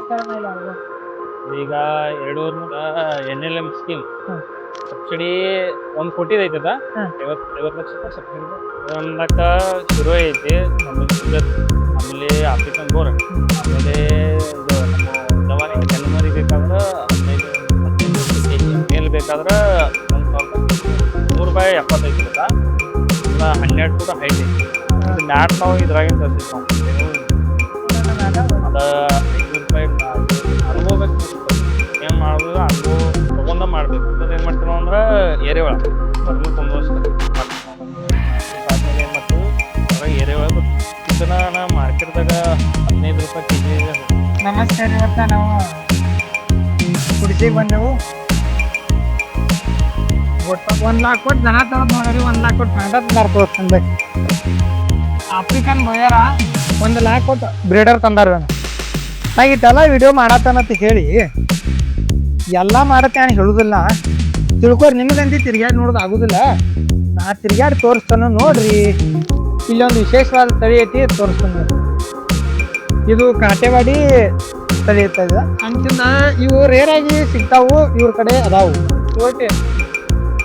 ಇಲ್ಲ ಈಗ ಎರಡು ಎನ್ ಎಲ್ ಎಂ ಸ್ಕೀಮ್ ಹ್ಮ್. ಸಬ್ಸಿಡಿ ಒಂದು ಕೋಟಿ ಐತದ? ಹ್ಮ್. ಐವತ್ತು ಐವತ್ತು ಲಕ್ಷ ರೂಪಾಯಿ ಸಬ್ಸಿಡಿ. ಒಂದಕ್ಕ ಶುರು ಐತಿ. ಆಮೇಲೆ ಸುಜತ್ ಆಮೇಲೆ ಆಫ್ರಿಕನ್ ಬೋರ್. ಆಮೇಲೆ ಇದು ನಮ್ಮ ಜನವರಿ ಬೇಕಾದ್ರೆ ಹದಿನೈದು ಹದಿನೈದು ಕೆ ಜಿ ಮೇಲ್ ಬೇಕಾದ್ರೆ ಒಂದು ಸಾವಿರದ ನೂರು ರೂಪಾಯಿ ಎಪ್ಪತ್ತೈದು ರೂಪಾಯಿ ಇಲ್ಲ ಹನ್ನೆರಡು ಫೂಟ್ ಹೈಟ್ ಐತಿ. ನಾಡ್ ನಾವು ಇದ್ರಾಗಿಂದ ತರ್ತೀವಿ ನಾವು. ಅನುಭವಬೇಕು ಏನು ಮಾಡ್ಬೋದು ಅದು ತಗೊಂಡ ಮಾಡಬೇಕು. ಅಂದ್ರೆ ಏನು ಮಾಡ್ತೀವಿ ಅಂದ್ರೆ ಏರೆ ಒಳಗೆ. ಮೊದಲು ತುಂಬೋಷ್ಟು ಆದ್ಮೇಲೆ ಏನು ಮಾಡ್ತೀವಿ ಅದ್ರಾಗ ಏರೆ ಒಳಗೆ ಇದನ್ನ ಮಾರ್ಕೆಟ್ದಾಗ ಹದಿನೈದು ರೂಪಾಯಿ ಕೆ ಜಿ ನಮಸ್ತೆ ಇವತ್ತ ನಾವು ಕುಡಿಸಿಗೆ ಬಂದೆವು. ಒಟ್ಟು ಒಂದು ಲಾಕ್ ಕೊಟ್ಟು ದನ ತರೋದು ನೋಡ್ರಿ, ಒಂದು ಲಾಕ್ ಕೊಟ್ಟು ಫಾಂಟ ತಂದಾರ ತೋರಿಸ್ಕೊಂಡ್ಬೇಕು ಆಫ್ರಿಕನ್ ಬೊಯರ ಒಂದು ಲಾಕ್ ಕೊಟ್ಟು ಬ್ರೀಡರ್ ತಂದಾರ. ನಾ ಇಟ್ಟೆಲ್ಲ ವಿಡಿಯೋ ಮಾಡತ್ತಾನಂತ ಹೇಳಿ ಎಲ್ಲ ಮಾಡತ್ತೆ ನಾನು ಹೇಳುದಿಲ್ಲ. ತಿಳ್ಕೊರಿ ನಿಮಗಂತಿ ತಿರ್ಗ್ಯಾಡಿ ನೋಡೋದು ಆಗುದಿಲ್ಲ. ನಾ ತಿರ್ಗ್ಯಾಡ್ ತೋರಿಸ್ತಾನ ನೋಡ್ರಿ. ಇಲ್ಲೊಂದು ವಿಶೇಷವಾದ ತಳಿ ಐತಿ ತೋರಿಸ್ತಾನೆ ಇದು ಕಾಟೆವಾಡಿ ತಳಿ ಇರ್ತಾ ಇದೆ. ಅಂತಿಂದ ಇವು ರೇರ್ ಆಗಿ ಸಿಗ್ತಾವು ಇವ್ರ ಕಡೆ ಅದಾವು. ಓಕೆ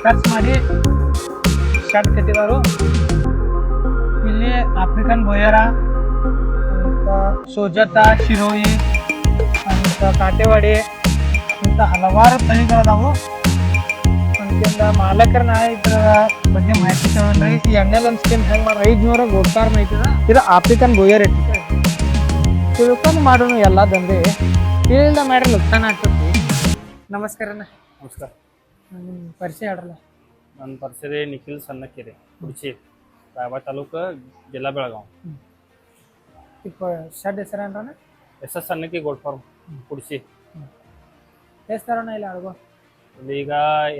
ಖರ್ಚು ಮಾಡಿ ಶರ್ಟ್ ಕಟ್ಟಿದಾರು ಇಲ್ಲಿ ಆಫ್ರಿಕನ್ ಬೊಯರ ಸೋಜತ ಶಿರೋಯಿ ಅಂತ ಕಾಟೆವಾಡಿ ಇಂಥ ಹಲವಾರು ತಳಿಗಳದಾವು ಅದಕ್ಕಿಂತ ಮಾಲಕರ ನಾ ಇದ್ರ ಬಗ್ಗೆ ಮಾಹಿತಿ ತಗೊಂಡ್ರಿ ಈ ಎಣ್ಣೆಲ್ ಒಂದು ಸ್ಕೀಮ್ ಹೆಂಗ್ ಮಾಡಿ ಐದ್ನೂರ ಗೋಡ್ತಾರ ಐತದ ಇದು ಆಫ್ರಿಕನ್ ಗೋಯರ್ ಐತಿ ತಿಳ್ಕೊಂಡು ಮಾಡೋಣ ಎಲ್ಲ ದಂಧೆ. ಇಲ್ಲಿಂದ ಮಾಡ್ರಿ ಲುಕ್ಸಾನ ಆಗ್ತೈತಿ. ನಮಸ್ಕಾರ ಅಣ್ಣ. ನಮಸ್ಕಾರ. ನಿಮ್ಮ ಪರಿಚಯ ಹೇಳ್ರಲ್ಲ ನನ್ನ ಪರಿಸರ ನಿಖಿಲ್ ಸಣ್ಣಕೆರೆ ಕುಡ್ಚಿ ರಾಯಬಾಗ್ ತಾಲೂಕು ಜಿಲ್ಲಾ ಬೆಳಗಾವಿ. ಇಪ್ಪ shed ಹೆಸರೇನ್ರಣ್ಣ? S S Sannaki gold farm Kudchi ಎಷ್ಟು ತರೋಣ ಇಲ್ಲ ಅಳ್ಗೋ ಇಲ್ಲಿ ಈಗ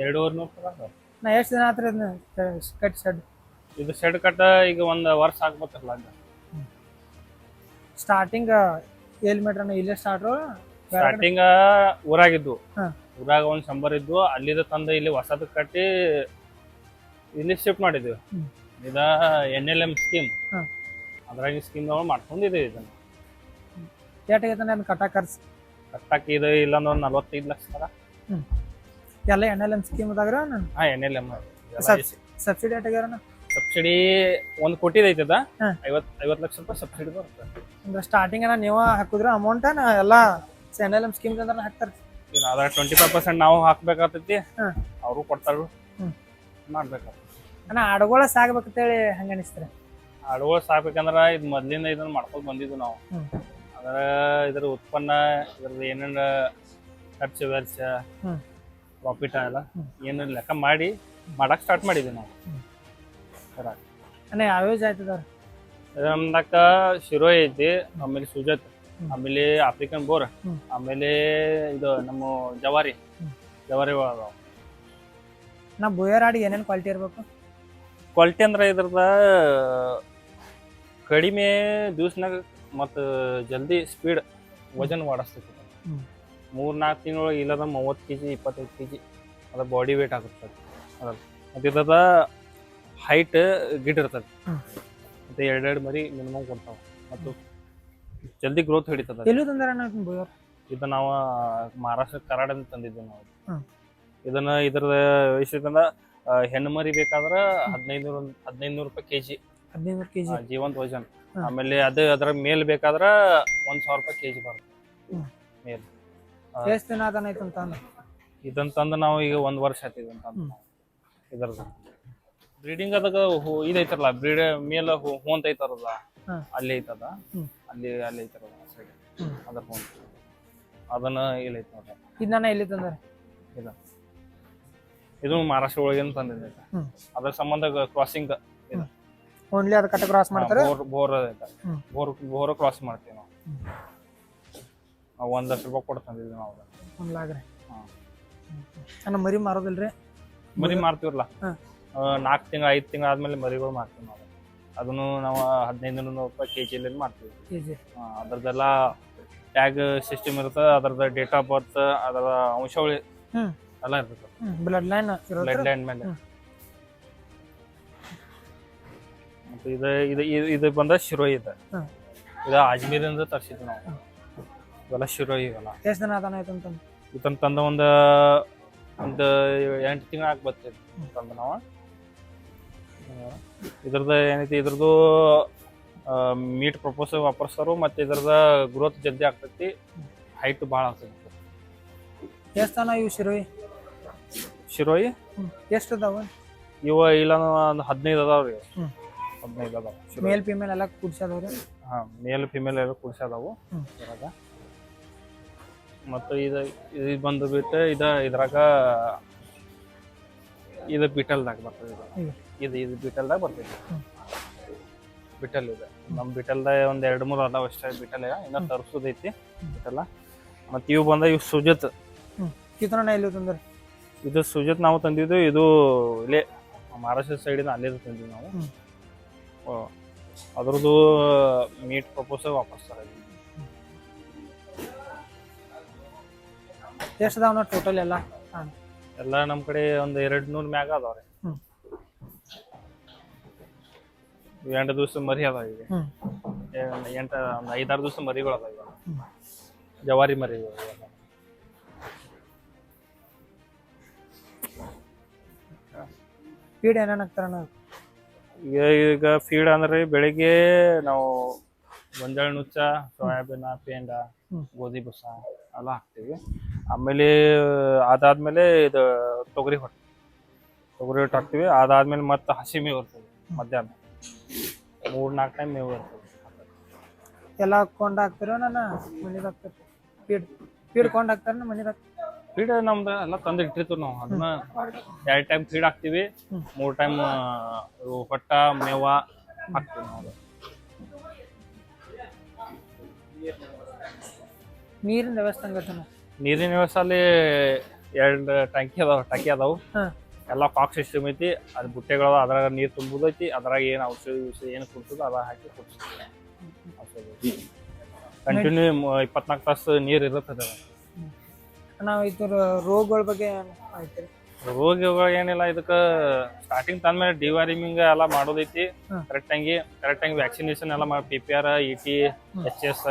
ಎರಡೂವರೆ ನೂರು ನಾ ಎಷ್ಟು ದಿನ ಆತ್ರಿ ಇದನ್ನ ಕಟ್ ಶೆಡ್ ಇದು ಶೆಡ್ ಕಟ್ಟ ಈಗ ಒಂದು ವರ್ಷ ಆಗ್ಬೇಕಲ್ಲ ಹಂಗ. ಸ್ಟಾರ್ಟಿಂಗ್ ಏಳು ಮೀಟರ್ ಇಲ್ಲೇ ಸ್ಟಾರ್ಟ್ರು ಸ್ಟಾರ್ಟಿಂಗ ಊರಾಗಿದ್ವು ಹಾ. ಊರಾಗ ಒಂದ್ ಶಂಬರ್ ಇದ್ವು. ಅಲ್ಲಿದ ತಂದ ಇಲ್ಲಿ ಹೊಸದು ಕಟ್ಟಿ ಇಲ್ಲಿ ಶಿಫ್ಟ್ ಮಾಡಿದ್ವಿ. ಹ್ಮ್. ಇದ ಎನ್ ಎಲ್ ಎಂ ಸ್ಕೀಮ್ ಹಾ. ಅದ್ರಾಗ ಸ್ಕೀಮ್ ಮಾಡ್ಕೊಂಡಿದ್ದೀವಿ ಇದನ್ನ. ಏಟಾಗೈತೆ ಕಟ್ಟ ಖರ್ಚು ಕಟ್ಟಕ್ಕೆ ಇದು ಇಲ್ಲ ಒಂದು ನಲ್ವತ್ತೈದು ಲಕ್ಷ ತರ. ಎಲ್ಲ ಎನ್ ಎಲ್ ಎಂ ಸ್ಕೀಮ್ ಅದಾಗ್ರ ಹಾ ಎನ್ ಎಲ್ ಎಂ ಸಬ್ಸಿಡಿ ಏಟಾಗ್ಯಾರಣ್ಣ ಸಬ್ಸಿಡಿ ಒಂದ್ ಕೋಟಿದ ಐತದ ಹಾ. ಐವತ್ ಐವತ್ ಲಕ್ಷ ರೂಪಾಯಿ ಸಬ್ಸಿಡಿ ಬರುತ್ತೆ. ಅಂದ್ರೆ ಸ್ಟಾರ್ಟಿಂಗ್ ಏನ ನೀವು ಹಾಕಿದ್ರ ಅಮೌಂಟ್ ಎಲ್ಲ ಎನ್ ಎಲ್ ಎಂ ಸ್ಕೀಮ್ ಅಂದ್ರೆ ಹಾಕ್ತಾರೆ. ಇಲ್ಲ ಅದ್ರ ಟ್ವೆಂಟಿ ಫೈವ್ ಪರ್ಸೆಂಟ್ ನಾವು ಹಾಕ್ಬೇಕಾಗ್ತೈತಿ. ಹಾ. ಅವರು ಕೊಡ್ತಾರು. ಹ್ಮ್. ಮಾಡ್ಬೇಕಾಗ್ತೈತಿ. ಅಣ್ಣ ಆಡುಗಳ ಸಾಕ್ಬೇಕಂತೇಳಿ ಹಂಗ ಅನಿಸ್ತಾರೆ ಆಡುಗಳು ಸಾಕ್ಬೇಕಂದ್ರ ಇದು ಮೊದ್ಲಿಂದ ಇದನ್ನ ಮಾಡ್ಕೊಂಡ್ ಬಂದಿದ್ವು ನಾವು. ಹ್ಮ್. ಅದರ ಇದ್ರ ಉತ್ಪನ್ನ ಇದ್ರದ್ದು ಏನೇನ ಖರ್ಚು ವೆಚ್ಚ ಹ್ಮ್. ಪ್ರಾಫಿಟ್ ಎಲ್ಲ. ಏನು ಲೆಕ್ಕ ಮಾಡಿ ಮಾಡಕ್ ಸ್ಟಾರ್ಟ್ ಮಾಡಿದ್ವಿ ನಾವು ಅಣ್ಣ ಯಾವ್ಯಾವ ಜಾಯ್ತದಾರ ನಮ್ದಕ್ಕ ಶಿರೋ ಐತಿ ಆಮೇಲೆ ಸುಜತ್ ಹ್ಮ್. ಆಮೇಲೆ ಆಫ್ರಿಕನ್ ಬೋರ್ ಹ್ಮ್. ಆಮೇಲೆ ಇದು ನಮ್ಮ ಜವಾರಿ ಹ್ಮ್. ಜವಾರಿ ಅದಾವ ನಾ ಬುಯರ್ ಆಡಿ ಏನೇನು ಕ್ವಾಲಿಟಿ ಇರ್ಬೇಕು ಕ್ವಾಲಿಟಿ ಅಂದ್ರೆ ಇದ್ರದ ಕಡಿಮೆ ದಿವ್ಸನಾಗ ಮತ್ತು ಜಲ್ದಿ ಸ್ಪೀಡ್ ವಜನ್ ಓಡಿಸ್ತೈತಿ ಮೂರು ನಾಲ್ಕು ತಿಂಗಳೊಳಗೆ ಇಲ್ಲದ ಮೂವತ್ತು ಕೆ ಜಿ ಇಪ್ಪತ್ತೈದು ಕೆ ಜಿ ಅದ ಬಾಡಿ ವೇಟ್ ಆಗುತ್ತೆ ಅದ ಮತ್ತು ಇದ್ದದ ಹೈಟ್ ಗಿಡ್ ಇರ್ತದೆ. ಮತ್ತು ಎರಡೆರಡು ಮರಿ ಮಿನಿಮಮ್ ಕೊಡ್ತಾವೆ. ಮತ್ತು ಜಲ್ದಿ ಗ್ರೋತ್ ಹಿಡಿತದ ಎಲ್ಲೂ ಇದು ನಾವು ಮಹಾರಾಷ್ಟ್ರ ಕರಾಡದಿಂದ ತಂದಿದ್ದೀವಿ ನಾವು. ಇದನ್ನ ಇದ್ರದ ವಯಸ್ಸಿಂದ ಹೆಣ್ಣು ಮರಿ ಬೇಕಾದ್ರೆ ಹದಿನೈದು ನೂರು ಹದಿನೈದು ನೂರು ರೂಪಾಯಿ ಕೆಜಿ ಹದಿನೈದು ಕೆ ಜಿ ಜೀವಂತ ವಜನ್. ಆಮೇಲೆ ಅದು ಅದ್ರ ಮೇಲ್ ಬೇಕಾದ್ರ ಒಂದ್ ಸಾವಿರ ರೂಪಾಯಿ ಕೆಜಿ ಬರುತ್ತೆ. ಮೇಲ್. ಎಷ್ಟು ದಿನ ಅದನ್ನ ಐತೆ ಅಂತ ಅಂದ ತಂದು ನಾವು ಈಗ ಒಂದ್ ವರ್ಷ ಆಯ್ತು ತಂದು. ಬ್ರೀಡಿಂಗ್ ಅದಾಗ ಹೂ- ಇದೈತಲ್ಲ ಬ್ರೀಡ್ ಮೇಲ ಹೂ- ಐತಾರಲ್ಲ ಹ್ಮ್. ಅಲ್ಲಿ ಐತದ? ಅಲ್ಲಿ ಅಲ್ಲಿ ಸೈಡ್ ಹ್ಮ್. ಅದ್ರ ಹೂಂತ ಅದನ್ನ ಇಲ್ಲಿ ಐತ ನೋಡ್ರಿ. ಇದನ್ನ ಎಲ್ಲಿ ತಂದ್ರೆ? ಇದು. ಮಹಾರಾಷ್ಟ್ರ ಒಳಗೇನು ತಂದಿದ್ದೆ. ಹ್ಮ್. ಅದ್ರ ಸಂಬಂಧ ಕ್ರಾಸಿಂಗ್ ಓನ್ಲಿ ಅದ ಕಟ್ಟ ಕ್ರಾಸ್ ಮಾಡ್ತಾರೆ? ಬೋರ್ ಬೋರ್ ಐತೆ. ಬೋರ್ ಬೋರ್ ಕ್ರಾಸ್ ಮಾಡ್ತೀವಿ ನಾವು. ಆ ನಾವು ಒಂದ್ ಲಕ್ಷ ರೂಪಾಯಿ ಕೊಟ್ಟು ತಂದಿದ್ವಿ ನಾವು ಅದನ್ನ. ಒಂದ್ ಲಾಗ್ರಿ ಹ. ಅಣ್ಣ ಮರಿ ಮಾರೋದಿಲ್ರಿ? ಮರಿ ಮಾರ್ತೀವಲ್ಲ. ನಾಲ್ಕು ತಿಂಗಳು ಐದು ತಿಂಗಳು ಆದ್ಮೇಲೆ ಮರಿಗಳು ಮಾರ್ತೀವಿ ನಾವು. ಅದನ್ನು ನಾವು ಹದಿನೈದು ನೂರು ರೂಪಾಯಿ ಕೆ ಜಿಯಲ್ಲಿ ಮಾಡ್ತೀವಿ ಕೆ ಜಿ ಅದ್ರದ್ದೆಲ್ಲ ಟ್ಯಾಗ್ ಸಿಸ್ಟಮ್ ಇರುತ್ತೆ. ಅದರದ ಡೇಟ್ ಆಫ್ ಬರ್ತ್ ಅದರ ಅಂಶಗಳು. ಎಲ್ಲ ಇರ್ತದೆ. ಬ್ಲಡ್ ಲೈನ್ ಬ್ಲಡ್ ಲೈನ್ ಮೇಲೆ. ಇದು ಇದು ಇದು- ಇದು ಬಂದ ಶುರು ಇದೆ. ಹ್ಮ್. ಇದು ಅಜ್ಮೀರಿಂದ ತರಿಸಿದ್ವಿ ನಾವು. ಇವೆಲ್ಲ ಶುರು ಇವೆಲ್ಲ. ಎಷ್ಟು ದಿನ ಅದಾನ ಆಯ್ತು ಅಂತಂದು? ಇದನ್ನ ತಂದ ಒಂದು ಒಂದು ಎಂಟು ತಿಂಗಳು ಆಗಿ ಬರ್ತೈತಿ ತಂದ ನಾವು. ಇದ್ರದ್ದು ಏನೈತಿ ಇದ್ರದ್ದು ಮೀಟ್ ಪ್ರಪೋಸ್ ವಾಪರ್ಸರು ಮತ್ತೆ ಇದ್ರದ ಗ್ರೋತ್ ಜಲ್ದಿ ಆಗ್ತೈತಿ. ಹೈಟ್ ಭಾಳ ಆಗ್ತೈತಿ. ಎಷ್ಟು ಇವು ಶಿರೋಯಿ ಶಿರೋಯಿ ಎಷ್ಟು ಅದಾವ? ಇವ ಇಲ್ಲ ಒಂದು ಹದಿನೈದು ಅದಾವ್ರಿ ಹ್ಮ್. ಹದಿನೈದು ಅದಾವ ಮೇಲ್ ಫಿಮೇಲ್ ಎಲ್ಲ ಕುಡ್ಸದವ್ರಿ? ಹಾಂ ಮೇಲ್ ಫಿಮೇಲ್ ಎಲ್ಲ ಕುಡ್ಸದಾವು. ಇದ್ರಾಗ ಮತ್ತು ಇದು ಇದು ಬಂದು ಬಿಟ್ಟು ಇದ ಇದ್ರಾಗ ಇದು ಬಿಟಲ್ದಾಗ ಬರ್ತದೆ ಇದು. ಇದು ಇದು ಬಿಟಲ್ದಾಗ ಬರ್ತೈತಿ ಬಿಟಲ್ ಇದೆ. ನಮ್ಮ ಬಿಟಲ್ದಾಗ ಒಂದು ಎರಡು ಮೂರು ಅದಾವ ಅಷ್ಟೇ ಬಿಟಲ್ ಇನ್ನ ತರ್ಸೋದೈತಿ ಬಿಟಲ್ಲ. ಮತ್ತು ಇವು ಬಂದ ಇವು ಸುಜತ್. ಕಿತ್ತನ ಎಲ್ಲಿ ತಂದ್ರಿ? ಇದು ಸುಜತ್ ನಾವು ತಂದಿದ್ದು ಇದು ಇಲ್ಲೇ ಮಹಾರಾಷ್ಟ್ರ ಸೈಡಿಂದ ಅಲ್ಲೇ ತಂದಿದ್ದು ನಾವು. ಅದ್ರದ್ದು ಮೀಟ್ ಪ್ರಪೋಸ್ ವಾಪಸ್ ಸರ್ ಎಷ್ಟು ಅದಾವ ಟೋಟಲ್ ಎಲ್ಲ? ಹಾಂ. ಎಲ್ಲ ನಮ್ಮ ಕಡೆ ಒಂದು ಎರಡು ನೂರು ಮ್ಯಾಗ ಅದಾವ ರೀ ಎಂಟು ದಿವಸ ಮರಿ ಅದಾವ ಈಗ. ಎಂಟ ಒಂದು ಐದಾರು ದಿವಸ ಮರಿಗಳು ಅದಾವ ಇವಾಗ. ಜವಾರಿ ಮರಿಗಳು ಇವಾಗ. ಫೀಡ್ ಏನೇನು ಈಗ ಈಗ ಫೀಡ್ ಅಂದ್ರೆ ಬೆಳಿಗ್ಗೆ ನಾವು ಗೊಂಜಾಳ ನುಚ್ಚ ಸೋಯಾಬೀನ್ ಪೇಂಡ. ಗೋಧಿ ಬುಸ ಎಲ್ಲ ಹಾಕ್ತೀವಿ. ಆಮೇಲೆ ಅದಾದ್ಮೇಲೆ ಇದು ತೊಗರಿ ಹೊಟ್ಟು. ತೊಗರಿ ಹೊಟ್ಟು ಹಾಕ್ತೀವಿ. ಅದಾದ್ಮೇಲೆ ಮತ್ತೆ ಹಸಿ ಮೇವು ಇರ್ತದೆ ಮಧ್ಯಾಹ್ನ. ಮೂರ್ ನಾಲ್ಕು ಟೈಮ್ ಮೇವು ಇರ್ತದೆ. ಎಲ್ಲ ಕೊಂಡ್ ಹಾಕ್ತಿರೋ ನಾನು? ಮನೆಗೆ ಹಾಕ್ತಾರೆ? ಫೀಡ್ ಫೀಡ್ ಕೊಂಡ್ ಹಾಕ್ತಾರ ಮನೆಗೆ ಹಾಕ್ತಾರೆ? ಫೀಡ್ ನಮ್ದು ಎಲ್ಲ ತಂದು ಇಟ್ಟಿರ್ತೀವಿ ನಾವು. ಅದನ್ನ ಎರಡು ಟೈಮ್ ಫೀಡ್ ಹಾಕ್ತೀವಿ. ಮೂರ್ ಟೈಮ್ ಹೊಟ್ಟ ಮೇವ ಹಾಕ್ತೀವಿ ನಾವು. ನೀರಿನ ವ್ಯವಸ್ಥೆ ನೀರಿನ ವ್ಯವಸ್ಥೆ ಅಲ್ಲಿ ಎರಡು ಟ್ಯಾಂಕಿ ಅದಾವ ಟ್ಯಾಂಕಿ ಅದಾವು. ಎಲ್ಲಾ ಕಾಕ್ ಸಿಸ್ಟಮ್ ಐತಿ ಅದು ಬುಟ್ಟೆಗಳ ಅದ್ರಾಗ ನೀರು ತುಂಬುದೈತಿ ಅದ್ರಾಗ ಏನು ಔಷಧಿ ಗಿಷಧಿ ಏನು ಕುಡ್ತದ ಅದ ಹಾಕಿ ಕುಡಿಸ್ತೀವಿ. ಕಂಟಿನ್ಯೂ ಇಪ್ಪತ್ನಾಲ್ಕು ತಾಸು ನೀರು ಇರುತ್ತದೆ. ನಾವು ಇದ್ರ ರೋಗಗಳ ಬಗ್ಗೆ ಆಯ್ತು ರೋಗಗಳು ಏನಿಲ್ಲ ಇದಕ್ಕೆ ಸ್ಟಾರ್ಟಿಂಗ್ ತಂದ್ಮೇಲೆ ಡಿವಾರಿಮಿಂಗ್ ಎಲ್ಲ ಮಾಡೋದೈತಿ. ಕರೆಕ್ಟ್ ಆಗಿ ಕರೆಕ್ಟ್ ಆಗಿ ವ್ಯಾಕ್ಸಿನೇಷನ್ ಎಲ್ಲ ಮಾಡಿ P P R E T H S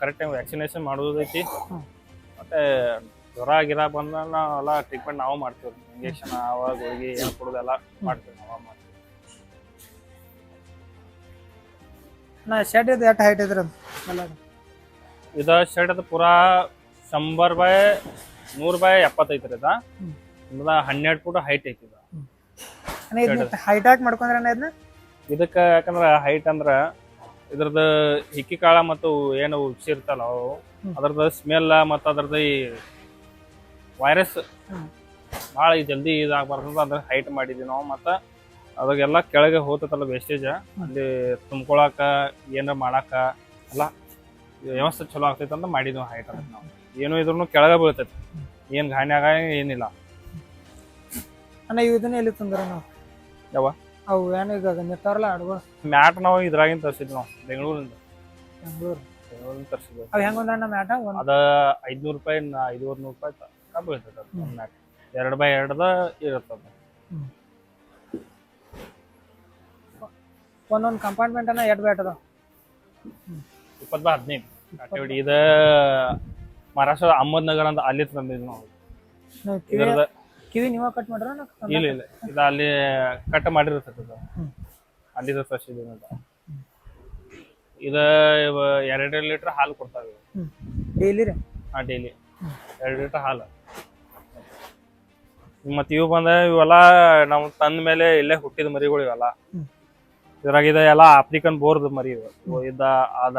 correct ಆಗಿ ವ್ಯಾಕ್ಸಿನೇಷನ್ ಮಾಡೋದೈತಿ. ಮತ್ತೆ ಜ್ವರ ಗಿರ ಬಂದ ನಾವೆಲ್ಲ ಟ್ರೀಟ್ಮೆಂಟ್ ನಾವು ಮಾಡ್ತೀವಿ. ಇಂಜೆಕ್ಷನ್ ಅವ ಗುಳಿಗೆ ಏನು ಕೊಡೋದೆಲ್ಲ ಮಾಡ್ತೀವಿ ನಾವು ಮಾಡ್ತೀವಿ. ನಾ ಶೆಡ್ ಇದು ಎಷ್ಟು ಹೈಟ್ ಇದ್ರ ಇದ ಶರ್ಟ್ ಅದು ಪೂರಾ ಶಂಬರ್ ಬಾಯ್ ನೂರ್ ಬಾಯ್ ಎಪ್ಪತ್ತೈತ್ರಿ ಅದ. ಇದ ಹನ್ನೆರಡು ಫುಟ್ ಹೈಟ್ ಐತಿ ಇದ. ಹೈಟ್ ಹಾಕಿ ಮಾಡ್ಕೊಂಡ್ರೆ ಇದನ್ನ? ಇದಕ್ಕ ಯಾಕಂದ್ರ ಹೈಟ್ ಅಂದ್ರ ಇದ್ರದ್ದು ಹಿಕ್ಕಿ ಕಾಳ ಮತ್ತು ಏನು ಉಪ್ಸಿ ಇರ್ತಲ್ಲ ಅವು. ಅದ್ರದ್ದು ಸ್ಮೆಲ್ ಮತ್ತು ಅದ್ರದ್ದು ಈ ವೈರಸ್. ಭಾಳ ಜಲ್ದಿ ಇದಾಗಬಾರ್ದು ಅದ್ರ ಹೈಟ್ ಮಾಡಿದ್ವಿ ನಾವು. ಮತ್ತು ಅದಾಗೆಲ್ಲ ಕೆಳಗೆ ಹೋಗ್ತೈತಲ್ಲ ವೇಸ್ಟೇಜ್ ಅಲ್ಲಿ ತುಂಬ್ಕೊಳಕ ಏನಾರ ಮಾಡಾಕ ಎಲ್ಲ ವ್ಯವಸ್ಥೆ ಚಲೋ ಆಗ್ತೈತೆ ಅಂತ ಮಾಡಿದ್ವಿ ಹೈಟ್ ಅದಕ್ಕೆ ನಾವು. ಏನು ಇದ್ರೂ ಕೆಳಗೆ ಬೀಳ್ತೈತಿ. ಏನು ಘಾನಿ ಆಗ ಏನಿಲ್ಲ. ಅಣ್ಣ ಇವ್ ಇದನ್ನ ಎಲ್ಲಿ ತಂದ್ರ ನಾವು? ಯಾವ? ಅವು ಏನು ಈಗ ನಿಂತಾರಲ್ಲ ಅಡ್ಗಳು ಮ್ಯಾಟ್ ನಾವು ಇದ್ರಾಗಿಂದ ತರಿಸಿದ್ವಿ ನಾವು ಬೆಂಗಳೂರಿಂದ. ಬೆಂಗಳೂರು? ಬೆಂಗಳೂರಿಂದ ತರಿಸಿದ್ವಿ. ಅವು ಹೆಂಗ ಒಂದಣ್ಣ ಮ್ಯಾಟ? ಒಂದು ಅದ ಐದ್ನೂರು ರೂಪಾಯಿ ಐದುವರೆ ನೂರು ರೂಪಾಯಿ ತನಕ ಬೀಳ್ತೈತೆ ಅದು ಮ್ಯಾಟ್. ಎರಡು ಬೈ ಎರಡದ ಇರುತ್ತದ ಒಂದೊಂದು ಕಂಪಾರ್ಟ್ಮೆಂಟ್ ಅನ್ನ ಎರಡು ಬ್ಯಾಟ್ ಅದ ಇಪ್ಪತ್ತು ಬೈ ಹದಿನೈದು. ಕಾಟೇವಾಡಿ ಇದ ಮಹಾರಾಷ್ಟ್ರ ಅಹಮದ್ನಗರ ಅಂತ ಅಲ್ಲಿ ತಂದಿದ್ವಿ ನಾವು. ನೀವು ಕಿವಿ ಇದ್ರದ ಕಿವಿ ನೀವ ಕಟ್ ಮಾಡ್ರ ಇಲ್ಲ ಇಲ್ಲ ಇದು ಅಲ್ಲಿ ಕಟ್ ಮಾಡಿರ್ತದ ಹ್ಮ್. ಅಲ್ಲಿ ಅಂತ. ಇದ ಇವ- ಎರಡು ಲೀಟರ್ ಹಾಲು ಕೊಡ್ತಾವೆ. ಡೈಲಿ ರೀ? ಆ ಡೈಲಿ. ಹ್ಮ್. ಎರಡು ಲೀಟರ್ ಹಾಲು. ಮತ್ತೆ ಇವು ಬಂದ ಇವೆಲ್ಲ ನಾವು ತಂದ ಮೇಲೆ ಇಲ್ಲೇ ಹುಟ್ಟಿದ ಮರಿಗಳು ಇವೆಲ್ಲ. ಹ್ಮ್. ಇದ್ರಾಗ ಇದೆ ಎಲ್ಲ ಆಫ್ರಿಕನ್ ಬೋರ್ದ ಮರಿ ಇವು. ಇದ ಇದ್ದ ಅದ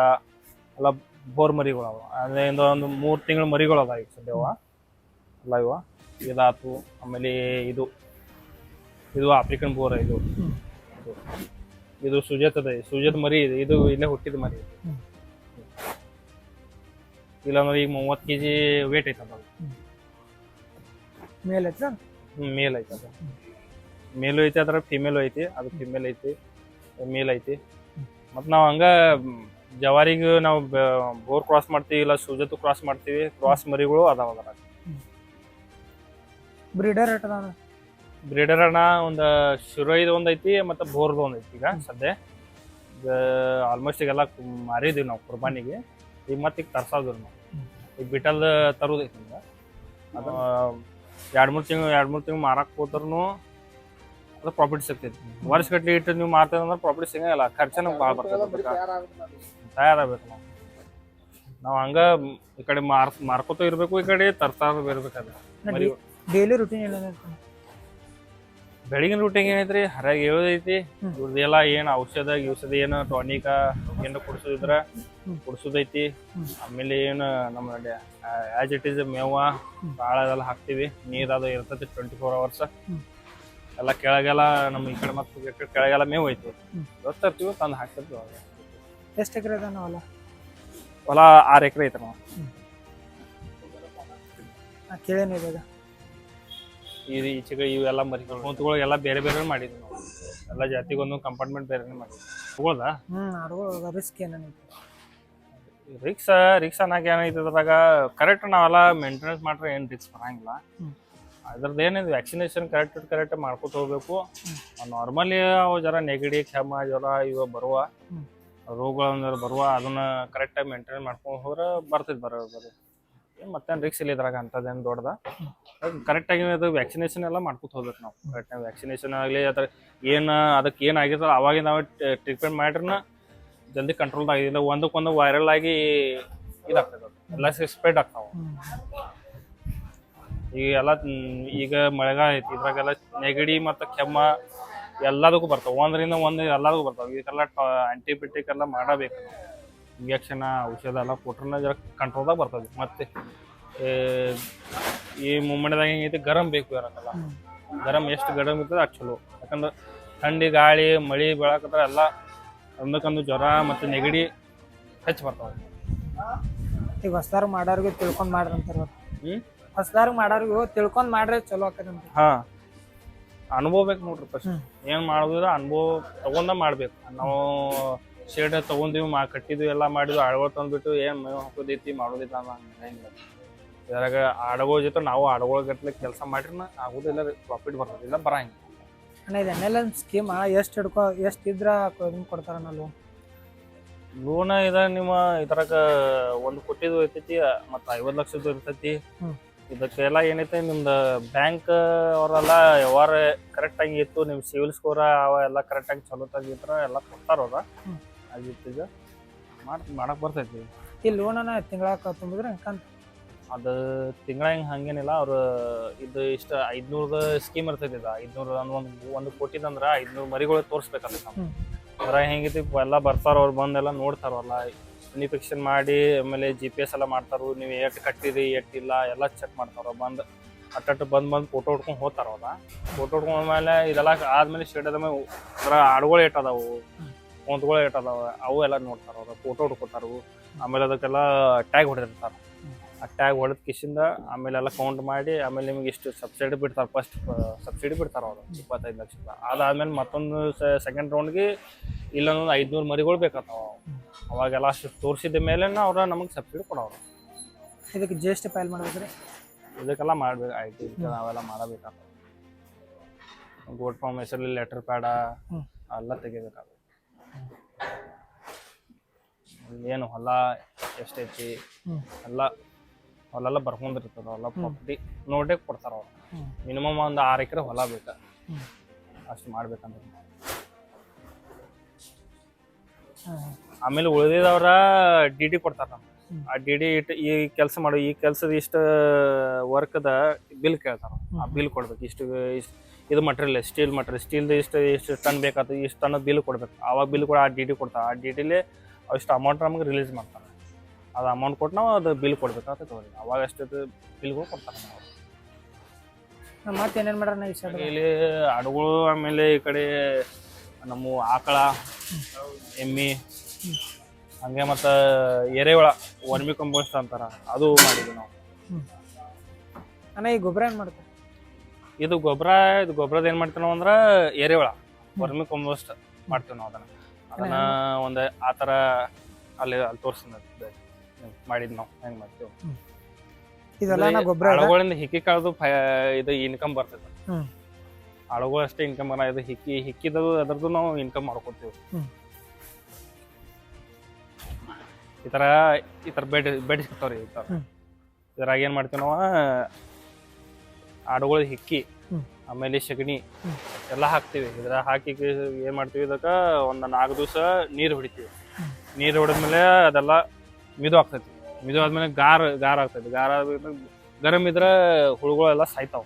ಎಲ್ಲ ಬೋರ್ ಮರಿಗಳವ. ಅದರಿಂದ ಒಂದು ಮೂರು ತಿಂಗಳ ಮರಿಗಳು ಅದ ಈಗ ಸದ್ಯವ ಅಲ್ಲ ಇವ? ಇದಾತು ಆಮೇಲೆ ಇದು. ಇದು ಆಫ್ರಿಕನ್ ಬೋರ್ ಇದು. ಇದು. ಇದು ಸುಜಾತ್ ಅದ ಸುಜಾತ್ ಮರಿ ಇದೆ. ಇದು ಇಲ್ಲೇ ಹುಟ್ಟಿದ ಮರಿ ಇದು. ಇಲ್ಲಾಂದ್ರೆ ಈಗ ಮೂವತ್ತು ಕೆ ಜಿ ವೇಟ್ ಐತದ ಅದು. ಮೇಲ್ ಐತ್ರ ಹ್ಮ್, ಮೇಲ್ ಐತೆ ಅದು. ಮೇಲು ಐತಿ ಅದ್ರ ಫಿಮೇಲು ಐತಿ ಅದು ಫಿಮೇಲ್ ಐತಿ ಮೇಲ್ ಐತಿ. ಮತ್ ನಾವ್ ಹಂಗ ಜವಾರಿಗೂ ನಾವು ಬೋರ್ ಕ್ರಾಸ್ ಮಾಡ್ತೀವಿ ಇಲ್ಲ ಸುಜತು ಕ್ರಾಸ್ ಮಾಡ್ತೀವಿ ಕ್ರಾಸ್ ಮರಿಗಳು ಅದಾವ ಅದ್ರಾಗ. ಬ್ರೀಡರ್ ರೇಟ್ ಬ್ರೀಡರ್ ಅಣ್ಣ ಒಂದು ಶಿರೋಯ್ದು ಒಂದು ಐತಿ ಮತ್ತೆ ಬೋರ್ದು ಒಂದೈತಿ ಐತಿ ಈಗ ಸದ್ಯ. ಆಲ್ಮೋಸ್ಟ್ ಈಗೆಲ್ಲ ಮಾರಿದೀವಿ ನಾವು ಕುರ್ಬಾನಿಗೆ. ಈಗ ಮತ್ತೆ ಈಗ ತರ್ಸಾದ್ರು ನಾವು. ಈಗ ಬಿಟಲ್ ತರೋದೈತಿ ನಿಮ್ಗೆ ಅದು ಎರಡು ಮೂರು ತಿಂಗಳು ಎರಡು ಮೂರು ತಿಂಗಳು ಮಾರಕ್ಕೆ ಹೋದ್ರೂ ಅದು ಪ್ರಾಫಿಟ್ ಸಿಗ್ತೈತಿ. ವರ್ಷ ಗಟ್ಲೆ ಇಟ್ಟು ನೀವು ಮಾರ್ತೀವಿ ಅಂದ್ರೆ ಪ್ರಾಫಿಟ್ ಸಿಗಂಗಿಲ್ಲ. ಖರ್ಚನ ಭಾಳ ಬರ್ತದೆ. ತಯಾರಾಗಬೇಕು ನಾವು ನಾವು ಹಂಗ ಈ ಕಡೆ ಮಾರ್ ಮಾರ್ಕೋತ ಇರಬೇಕು ಈ ಕಡೆ ತರ್ತಾ ಇರ್ಬೇಕಾದ್ರೆ ಮರಿ ಡೈಲಿ ರುಟೀನ್ ಬೆಳಗಿನ ರುಟೀನ್ ಏನೈತ್ರಿ ಹರಾಗಿ ಹೇಳೋದೈತಿ ಹ್ಮ್. ಇವ್ರದ್ದೆಲ್ಲ ಏನು ಔಷಧ ಔಷಧ ಏನು ಟಾನಿಕ ಏನು ಕುಡಿಸೋದಿದ್ರ ಹ್ಮ್. ಕುಡಿಸೋದೈತಿ ಹ್ಮ್. ಆಮೇಲೆ ಏನು ನಮ್ಮ ಆಸ್ ಇಟ್ ಈಸ್ ಮೇವ ಭಾಳ ಅದೆಲ್ಲ ಹಾಕ್ತಿವಿ ನೀರ್ ಅದು ಇರ್ತೈತಿ ಟ್ವೆಂಟಿ ಫೋರ್ ಅವರ್ಸ್ ಹ್ಮ್. ಎಲ್ಲ ಕೆಳಗೆಲ್ಲ ನಮ್ಮ ಈ ಕಡೆ ಮತ್ತೆ ಕೆಳಗೆಲ್ಲ ಮೇವು ಐತಿ ಹ್ಮ್. ಗೊತ್ತಿರ್ತೀವಿ ತಂದು ಹಾಕ್ತಿರ್ತೀವಿ ಅವಾಗ. ಎಷ್ಟು ಎಕರೆ ಅದ ಹೊಲ? ಹೊಲ ಆರು ಎಕರೆ ಐತೆ ನಾವು ನಾ ಕೇಳೇನಿದೆ ಈಗ ಈ ಈಚೆಗೆ ಇವೆಲ್ಲ ಮರಿಗಳು ಮೂತ್ಗಳು ಎಲ್ಲ ಬೇರೆ ಬೇರೆ ಮಾಡಿದ್ವಿ ನಾವು. ಎಲ್ಲ ಜಾತಿಗೆ ಒಂದೊಂದು ಕಂಪಾರ್ಟ್ಮೆಂಟ್ ಬೇರೆ ಮಾಡಿದ್ವಿ. ತಗೊಳ್ದಾ? ರಿಸ್ಕ್ ಏನೇನು ರಿಕ್ಸ್ ರಿಕ್ಸ್ ಅನ್ನಕ್ಕೆ ಏನೈತೆ ಅದ್ರಾಗ ಕರೆಕ್ಟ್ ನಾವೆಲ್ಲ ಮೇಂಟೆನೆನ್ಸ್ ಮಾಡ್ರೆ ಏನು ರಿಕ್ಸ್ ಬರಂಗಿಲ್ಲ. ಅದ್ರದ್ದು ಏನಿದೆ ವ್ಯಾಕ್ಸಿನೇಷನ್ ಕರೆಕ್ಟ್ ಕರೆಕ್ಟ್ ಮಾಡ್ಕೊತ ಹೋಗ್ಬೇಕು. ನಾರ್ಮಲಿ ಅವು ಜರ ನೆಗಡಿ ಕೆಮ್ಮ ಜ್ವರ ಇವ ಬರುವ. ಹ್ಮ್. ರೋಗಗಳನ್ನ ಬರುವ, ಅದನ್ನ ಕರೆಕ್ಟಾಗಿ ಮೇಂಟೈನ್ ಮಾಡ್ಕೊಂಡು ಹೋದ್ರೆ ಬರ್ತೈತೆ ಬರೋ ಬರೋ ಏನು ಮತ್ತೇನು ರಿಕ್ಸ್ ಇಲ್ಲ ಇದ್ರಾಗ ಅಂಥದ್ದೇನು ದೊಡ್ಡದ ಕರೆಕ್ಟಾಗಿ ಅದು ವ್ಯಾಕ್ಸಿನೇಷನ್ ಎಲ್ಲ ಮಾಡ್ಕೊತ ಹೋಗ್ಬೇಕು ನಾವು ಕರೆಕ್ಟಾಗಿ ವ್ಯಾಕ್ಸಿನೇಷನ್ ಆಗಲಿ, ಅದ್ರ ಏನು ಅದಕ್ಕೆ ಏನಾಗಿರ್ತದೆ ಅವಾಗಿಂದ ಅವಾಗ ನಾವು ಟ್ರೀಟ್ಮೆಂಟ್ ಮಾಡ್ರನ್ನ ಜಲ್ದಿ ಕಂಟ್ರೋಲ್ ಆಗಿಲ್ಲ ಒಂದಕ್ಕೊಂದು ವೈರಲ್ ಆಗಿ ಇದಾಗ್ತದೆ. ಎಲ್ಲ ಸ್ಪ್ರೆಡ್ ಆಗ್ತಾವ ಈಗ ಎಲ್ಲ ಈಗ ಮಳೆಗಾಲ ಐತಿ, ಇದ್ರಾಗೆಲ್ಲ ನೆಗಡಿ ಮತ್ತು ಕೆಮ್ಮ ಎಲ್ಲದಕ್ಕೂ ಬರ್ತಾವೆ. ಒಂದರಿಂದ ಒಂದು ಎಲ್ಲದಕ್ಕೂ ಬರ್ತಾವೆ. ಇದಕ್ಕೆಲ್ಲ ಆಂಟಿಬಯೋಟಿಕ್ ಎಲ್ಲ ಮಾಡಬೇಕು ಇಂಜೆಕ್ಷನ್ ಔಷಧ ಎಲ್ಲ ಕೊಟ್ರನ್ನ ಜರ ಕಂಟ್ರೋಲ್ದಾಗ ಬರ್ತದೆ. ಮತ್ತೆ ಈ ಮುಂಬೈದಾಗ ಹೆಂಗೈತಿ ಗರಂ ಬೇಕು ಇರಕ್ಕಲ್ಲ ಗರಮ್ ಗರಂ ಎಷ್ಟು ಗರಂ ಇರ್ತದೆ ಅಷ್ಟು ಚಲೋ. ಯಾಕಂದ್ರೆ ಥಂಡಿ ಗಾಳಿ ಮಳೆ ಬೆಳಕತ್ರ ಎಲ್ಲ ಒಂದಕ್ಕೊಂದು ಜ್ವರ ಮತ್ತು ನೆಗಡಿ ಹೆಚ್ಚು ಬರ್ತಾವೆ. ಈಗ ಹೊಸ್ದಾರು ಮಾಡೋರ್ಗು ತಿಳ್ಕೊಂಡು ಮಾಡ್ರಿ ಅಂತಾರೆ ಹ್ಞೂ ಹೊಸ್ದಾರು ಮಾಡೋರ್ಗು ತಿಳ್ಕೊಂಡು ಮಾಡ್ರೆ ಚಲೋ ಆಗ್ತದೆ ಹಾ. ಅನುಭವ ಬೇಕು ನೋಡ್ರಿ ಫಸ್ಟ್. ಏನ್ ಮಾಡೋದ್ರ ಅನುಭವ ತಗೊಂಡ ಮಾಡ್ಬೇಕು. ನಾವು ಶೇಡ್ ತಗೊಂಡಿವಿ ಮಾ ಕಟ್ಟಿದ್ವಿ ಎಲ್ಲ ಮಾಡಿದ್ವಿ ಆಳ್ಗಳು ತಂದ್ಬಿಟ್ಟು ಏನ್ ಮೇವು ಹಾಕೋದೈತಿ ಮಾಡೋದಿಲ್ಲ ಹಂಗಿಲ್ಲ ಇದ್ರಾಗ ಆಡಗೋ ಜೊತೆ ನಾವು ಆಡಗೋಳ ಗಟ್ಲೆ ಕೆಲಸ ಮಾಡಿರ್ನ ಆಗೋದಿಲ್ಲ ಪ್ರಾಫಿಟ್ ಬರ್ತದಿಲ್ಲ ಬರಂಗಿಲ್ಲ. ಅಣ್ಣ ಇದು ಎನ್ ಎಲ್ ಎನ್ ಸ್ಕೀಮ್ ಎಷ್ಟು ಹಿಡ್ಕೊ ಎಷ್ಟು ಇದ್ರ ಇದನ್ನ ಕೊಡ್ತಾರಣ್ಣ ಲೋನ್ ಲೋನ ಇದ ನಿಮ್ಮ ಇದ್ರಾಗ ಒಂದು ಕೊಟ್ಟಿದ್ದು ಇರ್ತೈತಿ ಮತ್ತ ಐವತ್ತು ಲಕ್ಷದ್ದು ಇರ್ತೈತಿ. ಇದಕ್ಕೆಲ್ಲ ಏನೈತೆ ನಿಮ್ದು ಬ್ಯಾಂಕ್ ಅವರೆಲ್ಲ ವ್ಯವಹಾರ ಕರೆಕ್ಟ್ ಆಗಿ ಇತ್ತು ನಿಮ್ ಸಿವಿಲ್ ಸ್ಕೋರ್ ಅವ ಎಲ್ಲ ಕರೆಕ್ಟ್ ಆಗಿ ಚಲೋ ತೆಗಿತ್ರ ಎಲ್ಲ ಕೊಡ್ತಾರ ಅವ್ರ. ಆಗಿತ್ತು ಈಗ. ಮಾಡ್ ಮಾಡಕ್ ಬರ್ತೈತಿ. ಈ ಲೋನ್ ತಿಂಗಳ ತುಂಬಿದ್ರೆ ಕಂತ ಅದು ತಿಂಗಳ ಹಿಂಗೆ ಹಂಗೇನಿಲ್ಲ ಅವ್ರು ಇದು ಇಷ್ಟ ಐದ್ನೂರದ ಸ್ಕೀಮ್ ಇರ್ತೈತಿ ಇದು. ಐದ್ನೂರ ಒಂದು ಒಂದು ಕೋಟಿದಂದ್ರ ಐದ್ನೂರು ಮರಿಗಳು ತೋರಿಸ್ಬೇಕಲ್ಲ ನಾವು. ಅದ್ರಾಗ ಹೆಂಗೈತಿ ಎಲ್ಲ ಬರ್ತಾರ ಅವ್ರು ಬಂದೆಲ್ಲ ನೋಡ್ತಾರಲ್ಲ ಇನ್ಫೆಕ್ಷನ್ ಮಾಡಿ, ಆಮೇಲೆ ಜಿ ಪಿ ಎಸ್ ಎಲ್ಲ ಮಾಡ್ತಾರು. ನೀವು ಎಷ್ಟು ಕಟ್ಟಿರಿ ಎಷ್ಟಿಲ್ಲ ಎಲ್ಲ ಚೆಕ್ ಮಾಡ್ತಾರೆ ಬಂದು, ಅಟ್ಟಟ್ಟು ಬಂದು ಬಂದು ಫೋಟೋ ಹೊಡ್ಕೊಂಡು ಹೋಗ್ತಾರ ಅವ್ರ. ಫೋಟೋ ಹೊಡ್ಕೊಂಡ್ಮೇಲೆ ಇದೆಲ್ಲ ಆದ್ಮೇಲೆ ಆದ ಮೇಲೆ ಅದ್ರ ಆಡುಗಳು ಏಟ್ ಅದಾವು. ಹೊಂದ್ಗಳು ಏಟ್ ಅವು ಎಲ್ಲ ನೋಡ್ತಾರ ಅವ್ರ. ಫೋಟೋ ಹೊಡ್ಕೊತಾರು. ಆಮೇಲೆ ಅದಕ್ಕೆಲ್ಲ ಟ್ಯಾಗ್ ಹೊಡೆದಿರ್ತಾರ. ಆ ಟ್ಯಾಗ್ ಹೊಡೆದ ಕಿಶಿಂದ ಆಮೇಲೆ ಎಲ್ಲ ಕೌಂಟ್ ಮಾಡಿ, ಆಮೇಲೆ ನಿಮ್ಗೆ ಇಷ್ಟು ಸಬ್ಸಿಡಿ ಬಿಡ್ತಾರೆ. ಫಸ್ಟ್ ಸಬ್ಸಿಡಿ ಬಿಡ್ತಾರೆ ಅವರು. ಇಪ್ಪತ್ತೈದು ಲಕ್ಷದ. ಅದಾದ್ಮೇಲೆ ಮತ್ತೊಂದು ಸೆಕೆಂಡ್ ರೌಂಡ್ಗೆ ಇಲ್ಲೊಂದು ಐದ್ನೂರು ಮರಿಗಳು ಬೇಕಾಗ್ತಾವ ಅವಾಗೆಲ್ಲ ಅಷ್ಟು ತೋರಿಸಿದ ಮೇಲೆ ಅವ್ರ ನಮಗೆ ಸಬ್ಸಿಡಿ ಕೊಡೋರು ಇದಕ್ಕೆ ಜಿ ಎಸ್ ಟಿ ಫೈಲ್ ಮಾಡ್ಬೇಕ್ರಿ ಇದಕ್ಕೆಲ್ಲ ಮಾಡ್ಬೇಕು ಐತಿ ನಾವೆಲ್ಲ ಮಾಡಬೇಕಾಗ್ತದೆ ಗೋಡ್ ಫಾರ್ಮ್ ಹೆಸರಲ್ಲಿ ಲೆಟರ್ ಪ್ಯಾಡ. ಎಲ್ಲ ತೆಗಿಬೇಕಾಗುತ್ತೆ ಏನು ಹೊಲ ಎಷ್ಟೈತಿ. ಎಲ್ಲ ಹೊಲೆಲ್ಲ ಬರ್ಕೊಂಡಿರ್ತದ ಹೊಲ ಪ್ರಾಪರ್ಟಿ ನೋಡೇ ಕೊಡ್ತಾರ ಅವ್ರು. ಮಿನಿಮಮ್ ಒಂದು ಆರು ಎಕರೆ ಹೊಲ ಬೇಕಾ. ಅಷ್ಟು ಮಾಡ್ಬೇಕಂತ ಹ್ಮ್. ಆಮೇಲೆ ಉಳಿದಿದವ್ರ ಡಿ ಡಿ ಕೊಡ್ತಾರ ನಮ್ಗೆ. ಆ ಡಿ ಡಿ ಇಟ್ಟು ಈ ಕೆಲಸ ಮಾಡು ಈ ಕೆಲಸದ ಇಷ್ಟು ವರ್ಕ್ದ ಬಿಲ್ ಕೇಳ್ತಾರ. ಆ ಬಿಲ್ ಕೊಡ್ಬೇಕು. ಇಷ್ಟು ಇಷ್ಟು ಇದು ಮಟೀರಿಯಲ್ ಸ್ಟೀಲ್ ಮಟೀರಿಯಲ್ ಸ್ಟೀಲ್ದು ಇಷ್ಟು ಇಷ್ಟು ಟನ್ ಬೇಕಾಗ್ತದೆ ಇಷ್ಟು ಟನ್ ಬಿಲ್ ಕೊಡ್ಬೇಕು. ಆವಾಗ ಬಿಲ್ ಕೂಡ ಆ ಡಿ ಡಿ ಕೊಡ್ತಾರೆ. ಆ ಡಿ ಡಿಲಿ ಅಷ್ಟು ಅಮೌಂಟ್ ನಮಗೆ ರಿಲೀಸ್ ಮಾಡ್ತಾರೆ. ಅದು ಅಮೌಂಟ್ ಕೊಟ್ಟು ನಾವು ಅದು ಬಿಲ್ ಕೊಡ್ಬೇಕಾಗ್ತದೆ ತಗೋರಿ. ಅವಾಗ ಅಷ್ಟು ಬಿಲ್ಗಳು ಕೊಡ್ತಾರೆ ನಾವು ಮತ್ತೆ ಏನೇನು ಮಾಡ್ಯಾರ ಇಲ್ಲಿ ಅಡುಗಳು ಆಮೇಲೆ ಈ ಕಡೆ ನಮ್ಮ ಆಕಳ ಎಮ್ಮಿ ಹಂಗೆ ಮತ್ತು ಎರೆಹುಳ ವರ್ಮಿ ಕಂಪೋಸ್ಟ್ ಅಂತಾರ ಅದು ಮಾಡಿದ್ವಿ ನಾವು. ಅಣ್ಣ ಈ ಗೊಬ್ಬರ ಏನ್ ಮಾಡ್ತಾರೆ? ಇದು ಗೊಬ್ಬರ ಇದು ಗೊಬ್ಬರದ ಏನು ಮಾಡ್ತೀವಿ ನಾವು ಅಂದ್ರೆ ಎರೆಹುಳ ವರ್ಮಿ ಕಂಪೋಸ್ಟ್ ಮಾಡ್ತೀವಿ ನಾವು ಅದನ್ನ. ಅದನ್ನ ಒಂದು ಆ ಥರ ಅಲ್ಲಿ ಅಲ್ಲಿ ತೋರಿಸಿದ ಮಾಡಿದ್ ನಾವು ಹೆಂಗ್ ಮಾಡ್ತೀವಿ. ಇದೆಲ್ಲ ಗೊಬ್ಬರ ಹಿಕ್ಕಿ ಕಳೆದು ಇದು ಇನ್ಕಮ್ ಬರ್ತೈತೆ. ಹ್ಮ್. ಅಷ್ಟೇ ಇನ್ಕಮ್ ಇದು ಹಿಕ್ಕಿ ಹಿಕ್ಕಿದ್ದು ಅದ್ರದ್ದು ನಾವು ಇನ್ಕಮ್ ಮಾಡ್ಕೊತೀವಿ. ಈ ತರ ಈ ತರ ಬೆಡ್ ಬೆಡ್ ಸಿಗ್ತಾವ್ರಿ ಈ ತರ ಇದ್ರಾಗ ಏನು ಮಾಡ್ತೀವಿ ನಾವು ಆಡುಗಳ ಹಿಕ್ಕಿ. ಆಮೇಲೆ ಸಗಣಿ. ಎಲ್ಲ ಹಾಕ್ತಿವಿ ಇದ್ರ ಹಾಕಿ ಏನು ಮಾಡ್ತೀವಿ ಇದಕ್ಕೆ ಒಂದು ನಾಲ್ಕು ದಿವಸ ನೀರು ಹೊಡಿತೀವಿ ನೀರ್ ಹೊಡೆದ್ಮೇಲೆ ಅದೆಲ್ಲ ಮಿದು ಆಗ್ತೈತಿ ಮಿದು ಆದ್ಮೇಲೆ ಗಾರ್ ಗಾರ ಆಗ್ತೈತಿ ಗಾರ ಆದ್ಮೇಲೆ ಗರಂ ಇದ್ರೆ ಹುಳುಗಳೆಲ್ಲ ಸಾಯ್ತಾವ.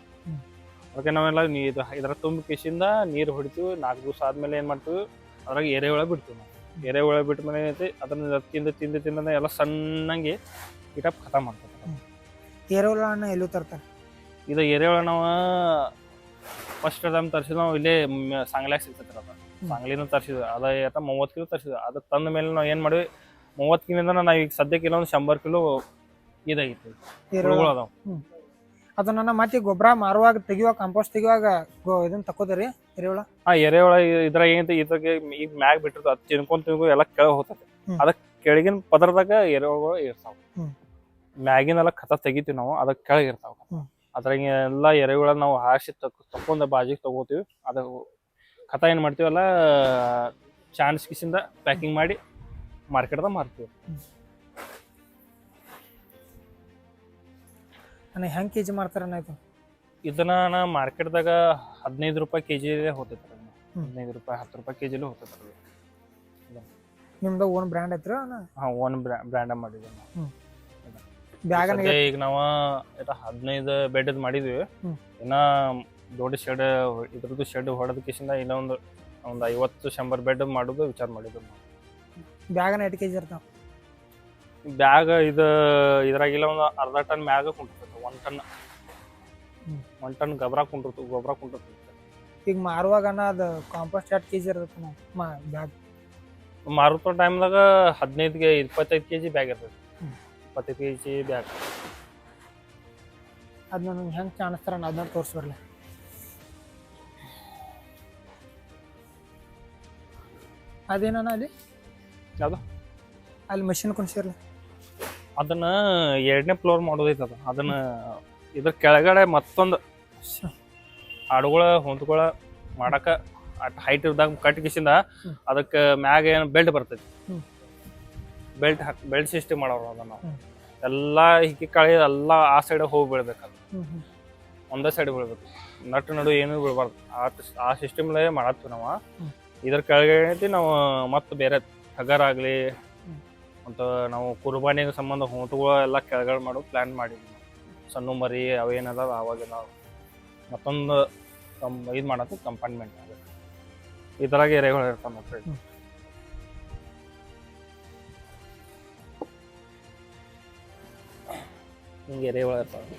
ಅದಕ್ಕೆ ನಾವೆಲ್ಲ ನೀ ಇದು ಇದರ ತುಂಬ ಕಿಶಿಂದ ನೀರು ಹೊಡಿತೀವಿ ನಾಲ್ಕು ದಿವಸ ಆದ್ಮೇಲೆ ಏನು ಮಾಡ್ತೀವಿ ಅದ್ರಾಗ ಎರೆಹುಳ ಬಿಡ್ತೀವಿ ನಾವು. ಎರೆಹುಳ ಬಿಟ್ಟ ಮೇಲೆ ಏನೈತಿ ಅದನ್ನ ತಿಂದು ತಿಂದು ತಿಂದ ಎಲ್ಲ ಸಣ್ಣಂಗೆ ಗಿಟಪ್ ಖತ ಮಾಡ್ತಾರೆ ಏರೋಲನ್ನ ಎಲ್ಲೂ ತರ್ತಾರೆ? ಇದು ಎರೆಹುಳ ನಾವು ಫಸ್ಟ್ ಟೈಮ್ ತರಿಸಿದ್ ನಾವು ಇಲ್ಲೇ ಸಾಂಗ್ಲ್ಯಾಗ ಸಿಗ್ತೈತಿ ಅದ. ಸಾಂಗ್ಲಿನೂ ತರಿಸಿದ್ವಿ ಅದ ಏಟ ಮೂವತ್ತು ಕಿಲೋ ತರಿಸಿದ್ವಿ ಅದು ತಂದ ಮೇಲೆ ನಾವು ಏನು ಮಾಡಿವಿ ಮೂವತ್ತು ಕಿಲೋದಿಂದ ನಾವು ಈಗ ಸದ್ಯಕ್ಕೆ ಇಲ್ಲ ಒಂದು ಶಂಬರ್ ಕಿಲೋ ಇದಾಗಿತ್ತು. ಹುಳುಗಳು ಅದಾವ. ಅದನ್ನ ಮತ್ತೆ ಗೊಬ್ಬರ ಮಾರುವಾಗ ತೆಗಿಯುವಾಗ ಕಾಂಪೋಸ್ಟ್ ತೆಗಿಯುವಾಗ ಗೊ ಇದನ್ನ ತಕೋದ್ರಿ ಎರೆಹುಳ. ಆ ಎರೆಹುಳ ಇದ್ರಾಗ ಏನೈತಿ ಇದ್ರಾಗ ಈಗ ಮ್ಯಾಗ್ ಬಿಟ್ಟಿರ್ತದೆ ಅದು ತಿನ್ಕೊಂಡ್ ತಿನ್ಕೊ ಎಲ್ಲ ಕೆಳಗೆ ಹೋಗ್ತದೆ. ಹ್ಮ್. ಅದಕ್ಕೆ ಕೆಳಗಿನ ಪದರದಾಗ ಎರೆಹುಳಗಳು ಇರ್ತಾವ. ಹ್ಮ್. ಮ್ಯಾಗಿನೆಲ್ಲ ಕಥ ತೆಗಿತೀವಿ ನಾವು ಅದಕ್ಕೆ ಕೆಳಗೆ ಇರ್ತಾವ. ಹ್ಮ್. ಅದ್ರಾಗ ಎಲ್ಲ ಎರೆಹುಳ ನಾವು ಹಾಸಿ ತಕ್ ತಕೊಂಡ ಬಾಜಿಗೆ ತಗೋತೀವಿ. ಅದ ಕಥ ಏನು ಮಾಡ್ತೀವಲ್ಲ ಚಾನ್ಸ್ ಕಿಸಿಂದ ಪ್ಯಾಕಿಂಗ್ ಮಾಡಿ ಮಾರ್ಕೆಟ್ದಾಗ ಮಾರ್ತೀವಿ. ಅಣ್ಣ ಹೆಂಗ್ ಕೆಜಿ ಮಾಡ್ತಾರ ಇದು? ಇದನ್ನ ನಾ ಮಾರ್ಕೆಟ್ದಾಗ ಹದಿನೈದು ರೂಪಾಯಿ ಕೆ ಜಿ ಹೋಗ್ತೈತೆ. ಹದಿನೈದು ರೂಪಾಯಿ ಹತ್ತು ರೂಪಾಯಿ ಕೆ ಜಿಲೂ ಹೋಗ್ತೈತೆ. ನಿಮ್ದು ಓನ್ ಬ್ರ್ಯಾಂಡ್ ಐತ್ರ ಹಾ ಓನ್ ಬ್ರ್ಯಾಂಡ್ ಮಾಡಿದ್ವಿ ನಾವು ಬ್ಯಾಗನ ಈಗ ನಾವು ಹದಿನೈದು ಬೆಡ್ ಮಾಡಿದ್ವಿ. ಇನ್ನ ದೊಡ್ಡ ಶೆಡ್ ಇದ್ರದ್ದು ಶೆಡ್ ಹೊಡೆದ ಇನ್ನೊಂದು ಒಂದು ಐವತ್ತು ಶಂಬರ್ ಬೆಡ್ ಮಾಡೋದು ವಿಚಾರ ಮಾಡಿದ್ವಿ ಬ್ಯಾಗನ ಎಷ್ಟು ಕೆಜಿ ಇರ್ತಾವ? ಬ್ಯಾಗ್ ಇದು ಇದ್ರಾಗಿಲ್ಲ ಒಂದು ಅರ್ಧ ಟನ್ ಮ್ಯಾಗ ಕುಂಟಿರ್ತೈತೆ ಒನ್ ಟನ್. ಒನ್ ಟನ್ ಗೊಬ್ಬರ ಕುಂಡಿರ್ತು ಗೊಬ್ಬರ ಕುಂಡಿರ್ತು ಈಗ ಮಾರುವಾಗನ ಅದು ಕಾಂಪೋಸ್ಟ್ ಎಷ್ಟು ಕೆಜಿ ಇರ್ತೈತೆ ಮಾ ಬ್ಯಾಗ್? ಮಾರುತ್ತ ಟೈಮ್ದಾಗ ಹದಿನೈದು ಇಪ್ಪತ್ತೈದು ಕೆ ಜಿ ಬ್ಯಾಗ್ ಇರ್ತೈತಿ. ಇಪ್ಪತ್ತೈದು ಕೆ ಜಿ ಬ್ಯಾಗ್. ಅದು ನಂಗೆ ಹೆಂಗೆ ಕಾಣಿಸ್ತಾರ ಅದನ್ನ ತೋರಿಸ್ಬರ್ಲಿ. ಅದೇನಣ್ಣ ಅಲ್ಲಿ? ಯಾವುದು? ಅಲ್ಲಿ ಮಷಿನ್ ಕುಣಿಸಿರ್ಲಿ. ಅದನ್ನ ಎರಡನೇ ಫ್ಲೋರ್ ಮಾಡೋದೈತೆ ಅದು ಅದನ್ನ ಇದ್ರ ಕೆಳಗಡೆ ಮತ್ತೊಂದು ಹಾಡುಗಳ ಹೊಂದ್ಕೊಳ ಮಾಡಕ ಅಟ್ ಹೈಟ್ ಇದ್ದಾಗ ಕಟ್ ಕಿಸಿಂದ ಅದಕ್ಕೆ ಮ್ಯಾಗ ಏನು ಬೆಲ್ಟ್ ಬರ್ತೈತಿ. ಬೆಲ್ಟ್ ಹಾಕ್ ಬೆಲ್ಟ್ ಸಿಸ್ಟಮ್ ಮಾಡೋರು ಅದನ್ನ ನಾವು. ಎಲ್ಲ ಹಿಕ್ಕಿ ಕಳೆ ಎಲ್ಲ ಆ ಸೈಡ್ ಹೋಗಿ ಬೀಳ್ಬೇಕು ಅದು ಹ್ಞೂ ಹ್ಞೂ ಒಂದೇ ಸೈಡ್ ಬೀಳ್ಬೇಕು. ನಟ್ಟು ನಡು ಏನೂ ಬೀಳ್ಬಾರ್ದು. ಆ ಆ ಸಿಸ್ಟಮ್ಲೇ ಮಾಡತ್ತೀವಿ ನಾವು. ಇದ್ರ ಕೆಳಗಡೆ ನಾವು ಮತ್ತೆ ಬೇರೆ ಹಗರ್ ಆಗಲಿ. ಮತ್ತು ನಾವು ಕುರ್ಬಾನಿಗೆ ಸಂಬಂಧ ಹೊಂಟುಗಳು ಎಲ್ಲ ಕೆಳಗಡೆ ಮಾಡೋ ಪ್ಲ್ಯಾನ್ ಮಾಡಿದ್ವಿ. ಸಣ್ಣ ಮರಿ ಅವೇನದ ಅವಾಗ ನಾವು ಮತ್ತೊಂದು ಕಮ್ ಇದು ಮಾಡತ್ತು ಕಂಪಾರ್ಟ್ಮೆಂಟ್ ಆಗುತ್ತೆ ಥರ ಎರೆಗಳು ಇರ್ತಾವೆ ಮಕ್ಕಳು. ಹಿಂಗೆ ಎರೆಗಳು ಇರ್ತಾವೆ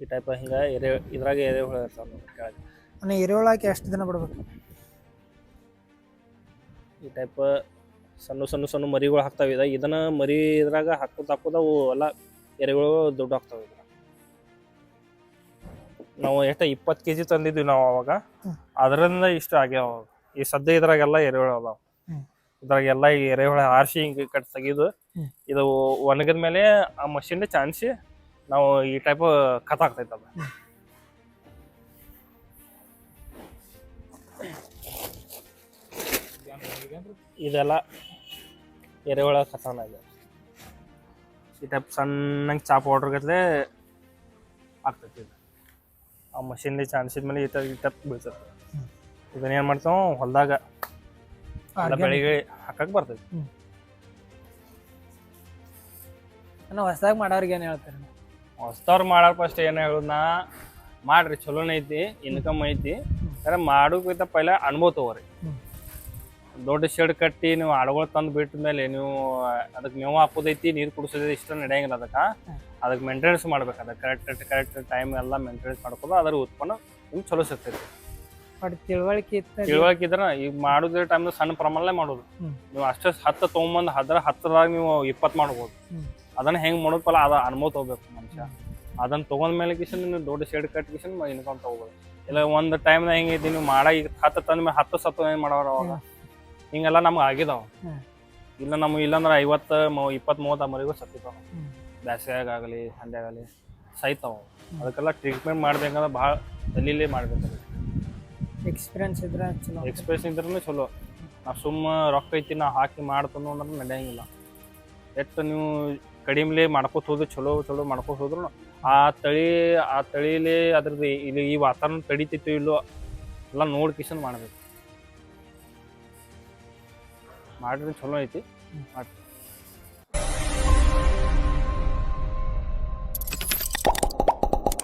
ಈ ಟೈಪ್ ಹಿಂಗೆ ಎರೆ ಇದ್ರಾಗ ಎರೆಹುಳ ಇರ್ತಾವೆ ನೋಡ್ರಿ ಕೆಳಗೆ ಅಣ್ಣ ಎರೆಹುಳಕ್ಕೆ ಎಷ್ಟು ದಿನ ಬಿಡ್ಬೇಕು ಈ ಟೈಪ್ ಸಣ್ಣ ಸಣ್ಣ ಸಣ್ಣ ಮರಿಗಳು ಹಾಕ್ತಾವೆ ಇದ. ಇದನ್ನ ಮರಿ ಇದ್ರಾಗ ಹಾಕೋದು ಹಾಕೋದು ಅವು ಎಲ್ಲ ಎರೆಗಳು ದುಡ್ಡು ಆಗ್ತಾವೆ ಇದ್ರ ನಾವು ಎಷ್ಟು ಇಪ್ಪತ್ತು ಕೆ ಜಿ ತಂದಿದ್ವಿ ನಾವು ಅವಾಗ. ಅದರಿಂದ ಇಷ್ಟು ಆಗ್ಯಾವ. ಈ ಸದ್ಯ ಇದ್ರಾಗೆಲ್ಲ ಎರೆಹುಳು ಅದಾವ. ಇದ್ರಾಗೆಲ್ಲ ಈ ಎರೆಹುಳ ಆರಿಸಿ ಹಿಂಗೆ ಕಟ್ ತೆಗೆದು ಇದು ಒಣಗಿದ ಮೇಲೆ ಆ ಮಷಿನ್ ಚಾನ್ಸಿ ನಾವು ಈ ಟೈಪ್ ಕತ್ ಆಗ್ತೈತೆ ಅದು. ಇದೆಲ್ಲ ಎರೆಹುಳ ಕಥಾನ ಇದೆ ಈ ಟೈಪ್ ಸಣ್ಣಂಗೆ ಚಾಪ್ ವಾಟರ್ ಗತ್ಲೆ ಆಗ್ತೈತಿ ಇದು. ಆ ಮಷಿನ್ಲಿ ಚಾನ್ಸಿದ ಮೇಲೆ ಈ ಟೈಪ್ ಈ ಟೈಪ್ ಬೀಳ್ತದೆ. ಇದನ್ನ ಏನು ಮಾಡ್ತಾವ ಹೊಲ್ದಾಗ. ಬೆಳಿಗ್ಗೆ ಹಾಕಕ್ ಬರ್ತೈತಿ. ಅಣ್ಣ ಹೊಸದಾಗಿ ಮಾಡೋರಿಗೆ ಏನು ಹೇಳ್ತಾರೆ ಹೊಸ್ತವ್ರು ಮಾಡಾರ ಫಸ್ಟ್ ಏನು ಹೇಳೋದನ್ನ ಮಾಡ್ರಿ ಚಲೋನೇ ಐತಿ ಇನ್ಕಮ್ ಐತಿ. ಯಾಕಂದ್ರೆ ಮಾಡೋಕ್ಕಿಂತ ಪೈಲ ಅನುಭವ ತಗೋರಿ. ದೊಡ್ಡ ಶೆಡ್ ಕಟ್ಟಿ ನೀವು ಆಡುಗಳು ತಂದು ಬಿಟ್ಟ ಮೇಲೆ ನೀವು ಅದಕ್ಕೆ ಮೇವು ಹಾಕೋದೈತಿ ನೀರು ಕುಡಿಸೋದೈತಿ ಇಷ್ಟ ನಡೆಯಂಗಿಲ್ಲ ಅದಕ್ಕೆ. ಅದಕ್ಕೆ ಮೇಂಟೆನೆನ್ಸ್ ಮಾಡ್ಬೇಕು ಅದಕ್ಕೆ ಕರೆಕ್ಟ್ ಕರೆಕ್ಟ್ ಟೈಮ್ ಎಲ್ಲ ಮೇಂಟೆನೆನ್ಸ್ ಮಾಡ್ಕೊಂಡು ಅದರ ಉತ್ಪನ್ನ ನಿಮ್ಗೆ ಚಲೋ ಸಿಗ್ತೈತಿ. ಬಟ್ ತಿಳುವಳಿಕೆ ಇತ್ತು ತಿಳುವಳಿಕೆ ಇದ್ರ ಈಗ ಮಾಡೋದ್ರ ಟೈಮ್ ಸಣ್ಣ ಪ್ರಮಾಣ ಮಾಡೋದು. ನೀವು ಅಷ್ಟೇ ಹತ್ತು ತೊಗೊಂಬಂದು ಅದ್ರ ಹತ್ತರಾಗ ನೀವು ಇಪ್ಪತ್ತು ಮಾಡ್ಬೋದು. ಅದನ್ನ ಹೆಂಗ್ ಮಾಡೋದ್ ಅದ ಅನುಭವ ತಗೋಬೇಕು ಮನುಷ್ಯ. ಅದನ್ನ ತಗೊಂಡ್ ಮೇಲೆ ಕಿಶನ್ ನೀವು ದೊಡ್ಡ ಶೆಡ್ ಕಟ್ ಕಿಶನ್ ಇನ್ಕಮ್ ತಗೋಬೋದು. ಇಲ್ಲ ಒಂದು ಟೈಮ್ನಾಗ ಹೆಂಗೈತಿ ನೀವು ಮಾಡ ಈಗ ಹತ್ತು ತಂದ ಮೇಲೆ ಹತ್ತು ಸತ್ತು ಏನ್ ಮಾಡೋರು ಅವಾಗ? ಹಿಂಗೆಲ್ಲ ನಮ್ಗೆ ಆಗಿದಾವ. ಇಲ್ಲ ನಮ್ಗೆ ಇಲ್ಲಾಂದ್ರೆ ಐವತ್ತು ಮೂ- ಇಪ್ಪತ್ತು ಮೂವತ್ತು ಮರಿಗೂ ಸತ್ತಿತಾವ. ಬ್ಯಾಸ್ಗ್ಯಾಗ ಆಗಲಿ ಹಂದ್ಯಾಗಲಿ ಸಾಯ್ತಾವ ಅದಕ್ಕೆಲ್ಲ ಟ್ರೀಟ್ಮೆಂಟ್ ಮಾಡ್ಬೇಕಂದ್ರೆ ಭಾಳ ತಲೀಲೇ ಮಾಡ್ಬೇಕು ಎಕ್ಸ್ಪೀರಿಯನ್ಸ್ ಇದ್ರೆ ಚಲೋ. ಎಕ್ಸ್ಪೀರಿಯನ್ಸ್ ಇದ್ರೂ ಚಲೋ. ನಾವು ಸುಮ್ಮ ರೊಕ್ಕ ಐತಿ ನಾ ಹಾಕಿ ಮಾಡ್ತಾನು ಅಂದ್ರೆ ನಡೆಯಂಗಿಲ್ಲ. ಎಷ್ಟು ನೀವು ಕಡಿಮೆಲೆ ಮಾಡ್ಕೋತ ಹೋದ್ರೆ ಚಲೋ ಚಲೋ ಮಾಡ್ಕೋತ ಹೋದ್ರು ಆ ತಳಿ ಆ ತಳಿಲಿ ಅದ್ರದ್ದು ಇಲ್ಲಿ ಈ ವಾತಾವರಣ ತಡಿತೈತೋ ಇಲ್ಲೋ ಎಲ್ಲ ನೋಡಿ ಕಿಶನ್ ಮಾಡ್ಬೇಕು. ಮಾಡ್ರಿ ಚಲೋ ಐತಿ. ಮಾಡ್ರಿ